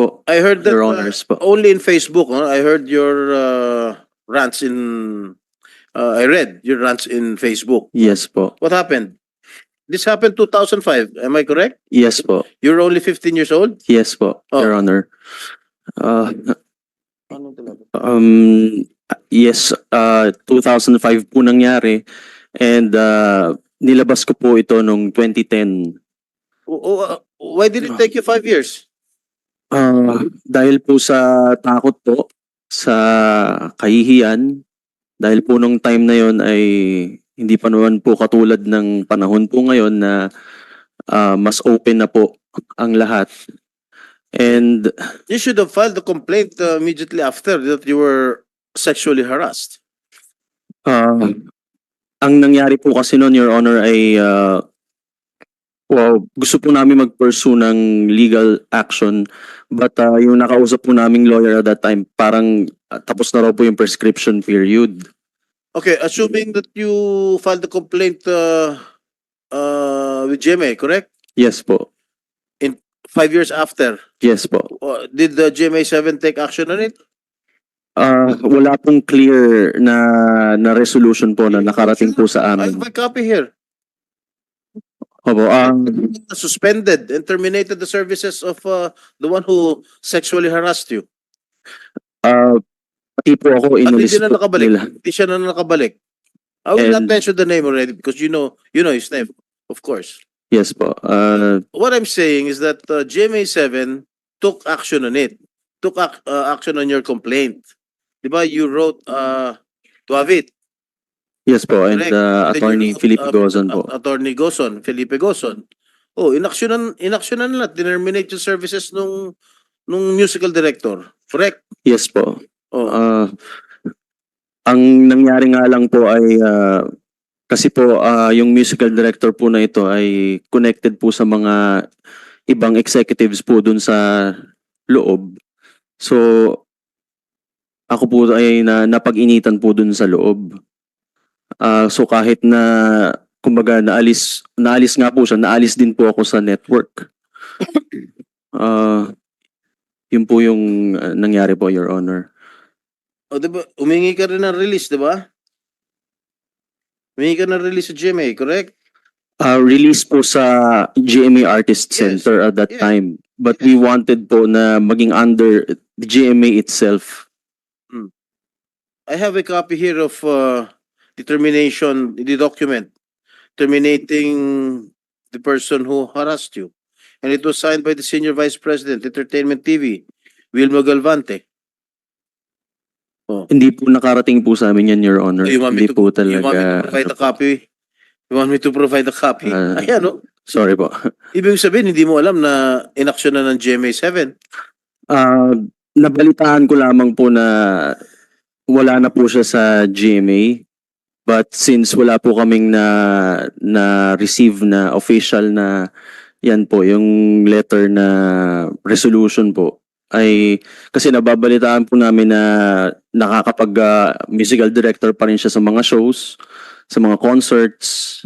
po, I heard that Your uh, Honors po. only in Facebook. Huh? I heard your uh, rants in. Uh, I read your rants in Facebook. Yes po. What happened? This happened 2005. Am I correct? Yes po. You're only 15 years old. Yes po, Oh. Your Honor. Uh, um, yes, uh, 2005 po nangyari and uh, nilabas ko po ito nung 2010. O- o- uh, why did it take you five years? Uh, dahil po sa takot po, sa kahihiyan, dahil po nung time na yon ay hindi pa naman po katulad ng panahon po ngayon na uh, mas open na po ang lahat. And You should have filed the complaint uh, immediately after that you were sexually harassed. uh, ang nangyari po kasi noon, Your Honor, ay uh, wow, gusto po namin mag-pursue ng legal action but uh, yung nakausap po naming lawyer at that time, parang uh, tapos na raw po yung prescription period. Okay, assuming that you filed the complaint uh, uh, with GMA, correct? Yes po. Five years after, Yes po. uh, did the GMA7 take action on it? Uh, wala pong clear na na resolution po na nakarating po sa I amin. have a copy here. Opo, um, Suspended and terminated the services of uh, the one who sexually harassed you. uh, pati po ako At hindi na po nakabalik. nila. Hindi siya na nakabalik. I will not And- mention the name already because you know you know his name, of course. Yes po. Uh, What I'm saying is that uh, GMA7 took action on it. Took ac- uh, action on your complaint. Diba? You wrote uh, to have it. Yes po. And Correct. uh, Attorney Felipe uh, Gozon po. At- Attorney Gozon, Felipe Gozon. Oh, inaksyonan inaksyonan nila, terminate yung services nung nung musical director. Correct? Yes po. Oh. Uh, ang nangyari nga lang po ay uh, kasi po uh, yung musical director po na ito ay connected po sa mga ibang executives po dun sa loob. So ako po ay na, napag-initan po dun sa loob. Ah, so kahit na kumbaga naalis naalis nga po siya, naalis din po ako sa network. Ah, yun po yung uh, nangyari po, Your Honor. oh, diba? Umingi ka rin ng release, diba? Umingi ka ng release sa GMA, correct? Uh, release po sa GMA Artist Yes. Center at that Yeah. time. But we wanted po na maging under the GMA itself. I have a copy here of uh, determination, the document terminating the person who harassed you. And it was signed by the Senior Vice President, Entertainment TV, Wilma Galvante. Hindi po nakarating po sa amin yan, Your Honor. You want me Hindi to- po You want me to talaga. provide a copy? You want me to provide a copy? Ah. Ayan, no? Sorry po. Ibig sabihin, hindi mo alam na inaksyon na ng GMA7. Ah, nabalitaan ko lamang po na wala na po siya sa GMA. But since wala po kaming na na receive na official na yan po yung letter na resolution po ay kasi nababalitaan po namin na nakakapag ah, musical director pa rin siya sa mga shows, sa mga concerts.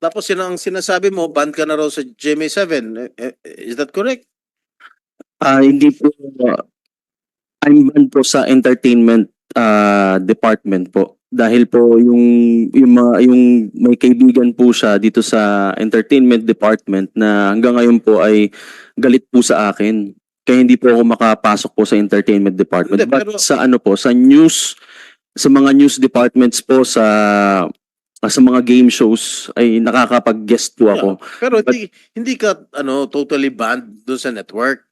Tapos yun ang sinasabi mo, banned ka na raw sa GMA7. Eh, eh, Is that correct? Ah, hindi po I'm banned po sa entertainment ah, department po. Dahil po yung yung mga yung may kaibigan po siya dito sa entertainment department na hanggang ngayon po ay galit po sa akin. Kaya hindi po ako makapasok po sa entertainment department. Hindi, But pero- sa ano po, sa news sa mga news departments po sa sa mga game shows ay nakakapag-guest po ako. Pero But- hindi, hindi ka ano totally banned doon sa network.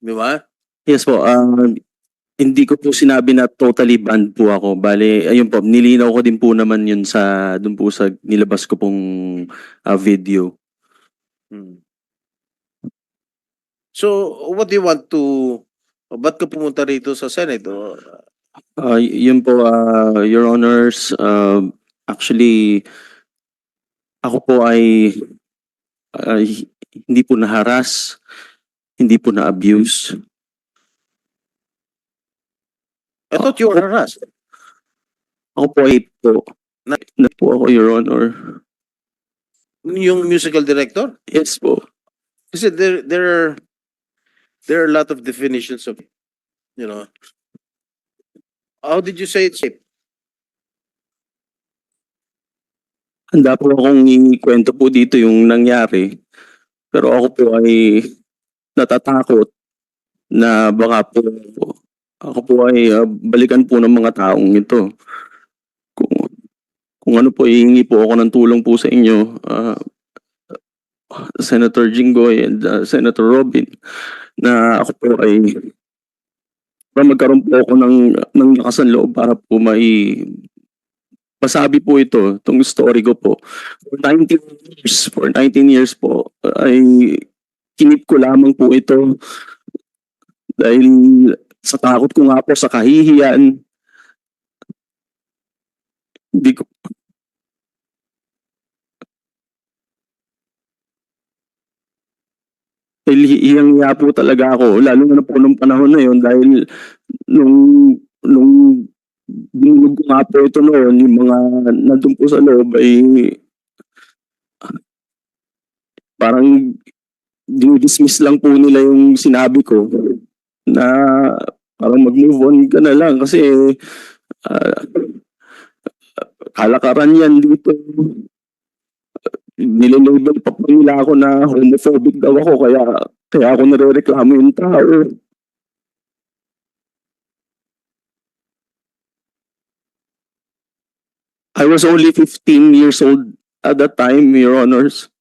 Di ba? Yes po. Um, hindi ko po sinabi na totally banned po ako. Bale, ayun po, nilinaw ko din po naman yun sa, dun po sa nilabas ko pong ah, video. Hmm. So, what do you want to... Ba't ka pumunta rito sa Senate? O, Ah, y- yun po, ah, Your Honors, ah, actually, ako po ay ay hindi po na-harass, hindi po na-abuse. I thought you were harassed. Ako po ay po, Na- na po ako, Your Honor. Yung musical director? Yes po. Kasi there, there are... there are a lot of definitions of, you know. How did you say it's safe? Handa po akong ikwento po dito yung nangyari. Pero ako po ay natatakot na baka po ako po ay ah, balikan po ng mga taong ito. Kung, kung ano po, hihingi po ako ng tulong po sa inyo, ah, Senator Jinggoy and ah, Senator Robin, na ako po ay para magkaroon po ako ng, ng lakas ng loob para po may masabi po ito, itong story ko po. For 19 years, for 19 years po, ay kinip ko lamang po ito dahil sa takot ko nga po sa kahihiyan. Hindi ko dahil hiyang-hiya po talaga ako, lalo na po nung panahon na yun dahil nung nung binulog ko nga po ito noon, yung mga nandun po sa loob ay parang dinidismiss lang po nila yung sinabi ko na parang mag-move on ka na lang kasi ah, kalakaran yan dito. Nililabel pa po nila ako na homophobic daw ako kaya kaya ako nare-reklamo yung tao. I was only 15 years old at that time, Your Honors.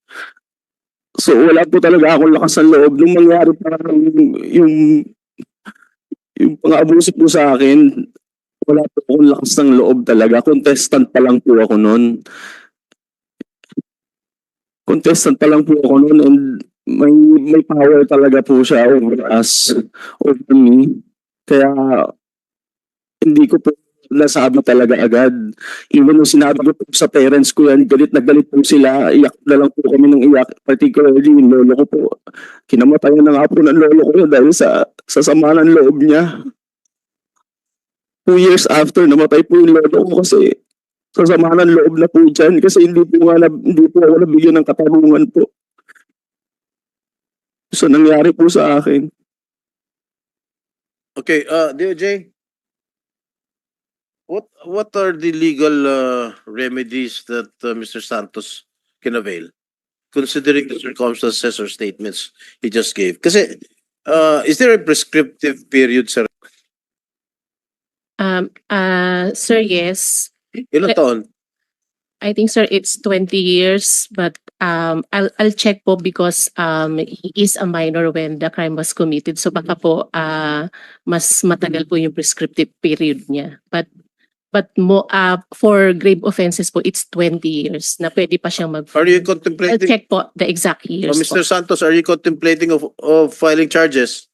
So wala po talaga akong lakas ng loob nung mangyari parang yung yung pang-abuso po sa akin, wala po akong lakas ng loob talaga. Contestant pa lang po ako noon. Contestant pa lang po ako noon and may may power talaga po siya over us, over me. Kaya hindi ko po nasabi talaga agad. Even nung sinabi ko sa parents ko yan, galit na galit po sila, iyak na lang po kami ng iyak, particularly yung lolo ko po. Kinamatayan na nga po ng lolo ko dahil sa, sa sama ng loob niya. Two years after, namatay po yung lolo ko kasi sa sama ng loob na po dyan kasi hindi po nga hindi po ako nabigyan ng katarungan po. So nangyari po sa akin. Okay, uh, DOJ? What, what are the legal, uh, remedies that, uh, Mr. Santos can avail? Considering the circumstances or statements he just gave? Kasi, uh, is there a prescriptive period, sir? Um, uh, sir, yes. Ilang Eh, taon? I think, sir, it's 20 years, but um, I'll, I'll check po because um, he is a minor when the crime was committed. So baka po uh, mas matagal po yung prescriptive period niya. But but mo, uh, for grave offenses po, it's 20 years na pwede pa siyang mag- Are you I'll contemplating, check po the exact oh, years po. Mr. Santos, are you contemplating of, of filing charges?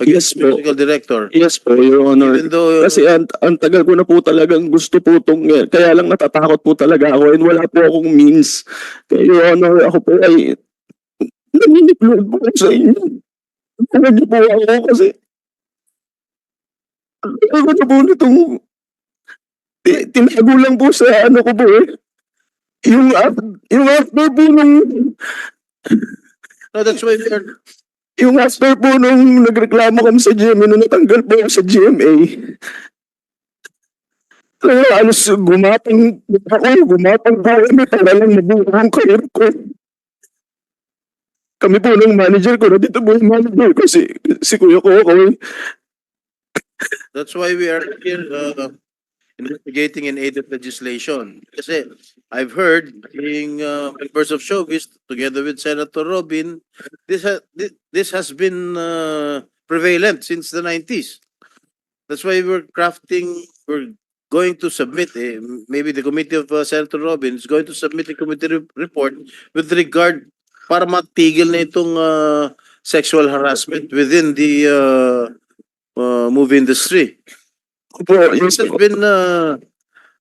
Yes, Against po. musical director? Yes po, Your Honor. Even though, Kasi ang, ang tagal ko na po talagang gusto po itong, kaya lang natatakot po talaga ako and wala po akong means. Kaya Your Honor, ako po ay naniniplod po sa inyo. Niyo po ako kasi ang tagal ko na po nitong tinago lang po sa ano ko po eh. Yung, yung after po nung no, that's why we are, Yung after po nung nagreklamo kami sa GMA, nung natanggal po sa GMA, talaga alos gumapang ako, gumapang po kami para lang mabuo ang career ko. Kami po ng manager ko, nandito po yung manager ko, si, si Kuya ko ako. That's why we are here uh, investigating in aid legislation. Kasi I've heard being uh, members of showbiz together with Senator Robin, this has this, this has been uh, prevalent since the 90s. That's why we're crafting, we're going to submit, eh, maybe the committee of uh, Senator Robin is going to submit a committee re- report with regard para matigil na itong uh, sexual harassment within the uh, uh, movie industry. Po, yes This has been uh,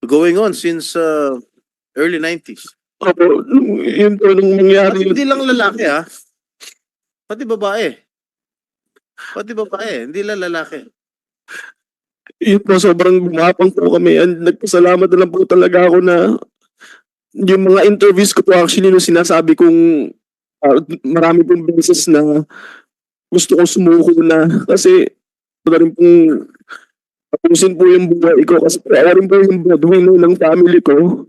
going on since uh, early 90s. Opo, nung- yun po nung At nangyari yun. hindi lang lalaki ha. Pati babae. Pati babae, hindi lang lalaki. Yun po, sobrang gumapang po kami and nagpasalamat na lang po talaga ako na yung mga interviews ko po actually nung sinasabi kong ah, marami pong beses na gusto ko sumuko na kasi wala rin pong tapusin po yung buhay ko kasi wala rin po yung breadwinner ng family ko.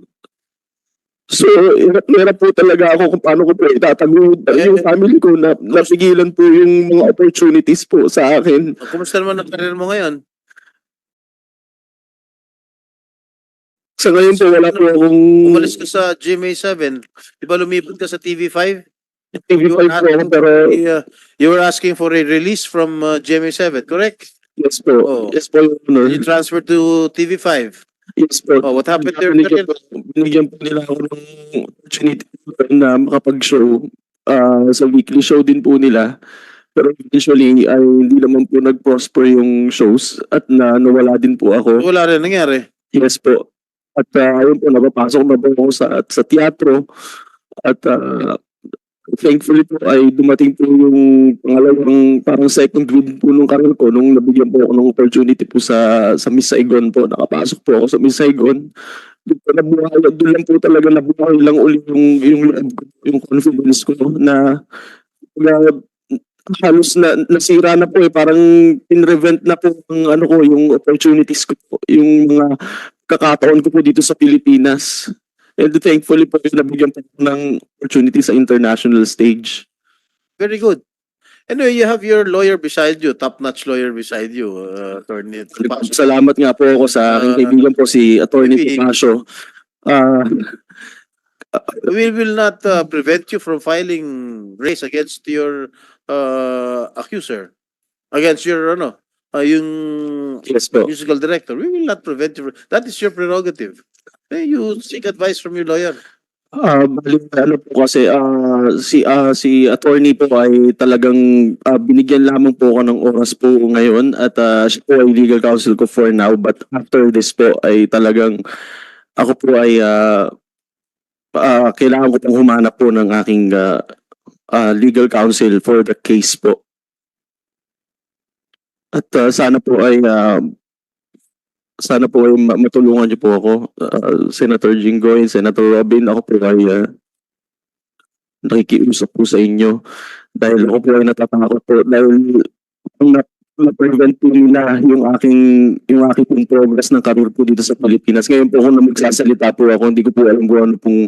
So, hirap na po talaga ako kung paano ko po itatago yung family ko na napigilan po yung mga opportunities po sa akin. Kumusta naman ang career mo ngayon? Sa ngayon po, wala po akong Umalis ka sa GMA7. Di ba lumipad ka sa TV5? TV5 po ako, pero Uh, you were asking for a release from uh, GMA7, correct? Yes po. Oh. Yes po, Your Honor. You transferred to TV5. Yes po. Oh, what happened your binigyan, po, binigyan po nila ako ng opportunity na makapag-show ah, sa weekly show din po nila. Pero usually ay hindi naman po nag-prosper yung shows at na nawala din po ako. Wala rin nangyari. Yes po. At uh, ayun po, napapasok na po ako sa, sa teatro. At ah, thankfully po ay dumating po yung pangalawang parang second win po nung career ko nung nabigyan po ako ng opportunity po sa sa Miss Saigon po. Nakapasok po ako sa Miss Saigon. Doon po nabuhay, doon lang po talaga nabuhay lang uli yung yung yung confidence ko na, na halos na nasira na po eh parang in-revent na po ang ano ko yung opportunities ko yung mga kakataon ko po dito sa Pilipinas. And thankfully po nabigyan po ng opportunity sa international stage. Very good. Anyway, you have your lawyer beside you, top-notch lawyer beside you, uh, Attorney Pasio. Salamat nga po ako sa aking Ah, kaibigan po si Attorney maybe-. Ah, We will not uh, prevent you from filing race against your uh, accuser, against your, ano, uh, yung yes po. musical director. We will not prevent you. That is your prerogative. Eh, you seek advice from your lawyer. Ah, bali ano po kasi ah, si ah, si attorney po ay talagang ah, binigyan lamang po ako ng oras po ngayon at ah, siya po ay legal counsel ko for now but after this po ay talagang ako po ay ah, ah, kailangan ko pong humanap po ng aking ah, ah, legal counsel for the case po. At ah, sana po ay ah, sana po ay ma- matulungan niyo po ako, uh, Senator Jinggoy, Senator Robin, ako po ay uh, nakikiusap po sa inyo dahil ako po ay natatakot po dahil ang na- na-prevent po nila yung aking yung aking progress ng career po dito sa Pilipinas. Ngayon po kung na magsasalita po ako, hindi ko po alam kung ano pong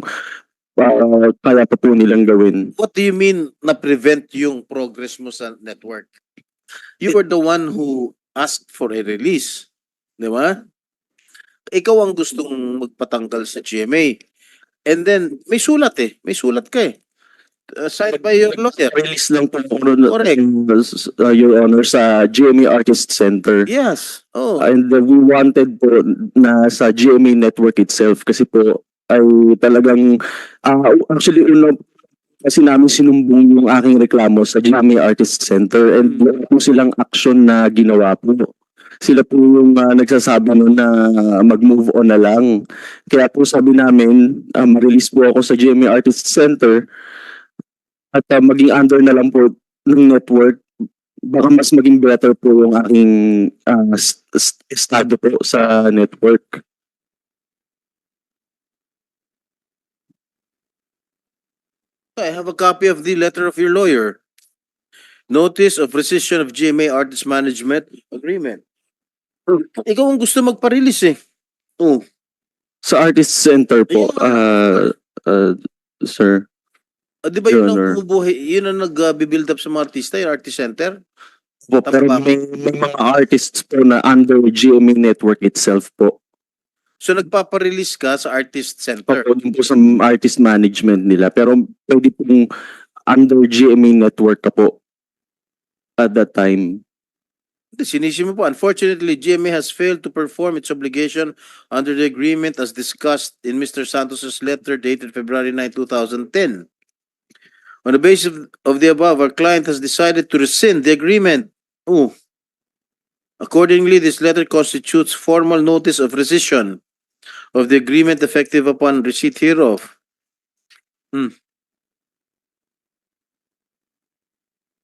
uh, kaya pa po nilang gawin. What do you mean na prevent yung progress mo sa network? You were the one who asked for a release. Di ba? Ikaw ang gustong magpatanggal sa GMA. And then, may sulat eh. May sulat ka eh. Uh, signed by your lawyer. Release lang po ako noon, Correct. uh, Your Honor, sa GMA Artist Center. Yes. Oh. And uh, we wanted po na sa GMA network itself kasi po ay talagang ah, actually una kasi namin sinumbong yung aking reklamo sa GMA Artist Center and wala po silang action na ginawa po. Sila po yung ah, nagsasabi nun na mag-move on na lang. Kaya po sabi namin, ah, ma-release po ako sa GMA Artist Center at ah, maging under na lang po ng network baka mas maging better po yung aking st- st- estado po sa network. I have a copy of the letter of your lawyer. Notice of rescission of GMA Artist Management Agreement. Ikaw ang gusto magpa-release eh. Oh. Sa Artist Center po, Ayun. ah ah, sir. Ah, di ba yun Your ang Honor. bumubuhay, yun ang nag-build up sa mga artista, yung artist center? Po, Tama pero ba? may, may mga artists po na under GMA network itself po. So nagpapa-release ka sa artist center. Papunod po sa artist management nila. Pero pwede pong under GMA network ka po at that time. Po. Unfortunately, GMA has failed to perform its obligation under the agreement as discussed in Mr. Santos's letter dated February 9, 2010. On the basis of, of the above, our client has decided to rescind the agreement. Ooh. Accordingly, this letter constitutes formal notice of rescission of the agreement effective upon receipt hereof. Hmm.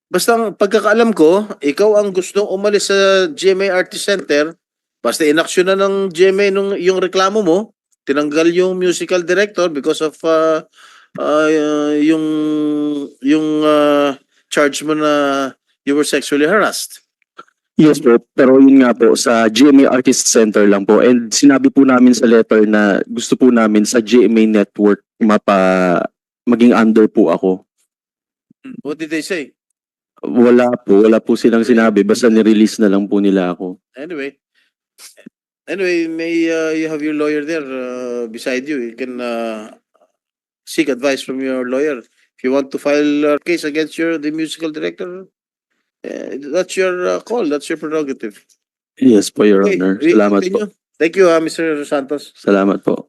Basta pagkakaalam ko, ikaw ang gustong umalis sa GMA Artist Center, basta inaksyon na ng GMA nung yung reklamo mo, tinanggal yung musical director because of uh, uh, yung yung uh, charge mo na you were sexually harassed. Yes po, pero yun nga po, sa GMA Artist Center lang po. And sinabi po namin sa letter na gusto po namin sa GMA network mapa maging under po ako. What did they say? Wala po, wala po silang sinabi. Basta nirelease na lang po nila ako. Anyway, anyway, may uh, you have your lawyer there uh, beside you. You can uh, seek advice from your lawyer. If you want to file a case against your the musical director, uh, that's your uh, call. That's your prerogative. Yes po, Your Okay, Honor. we Salamat po. continue. Thank you, uh, Mr. Santos. Salamat po.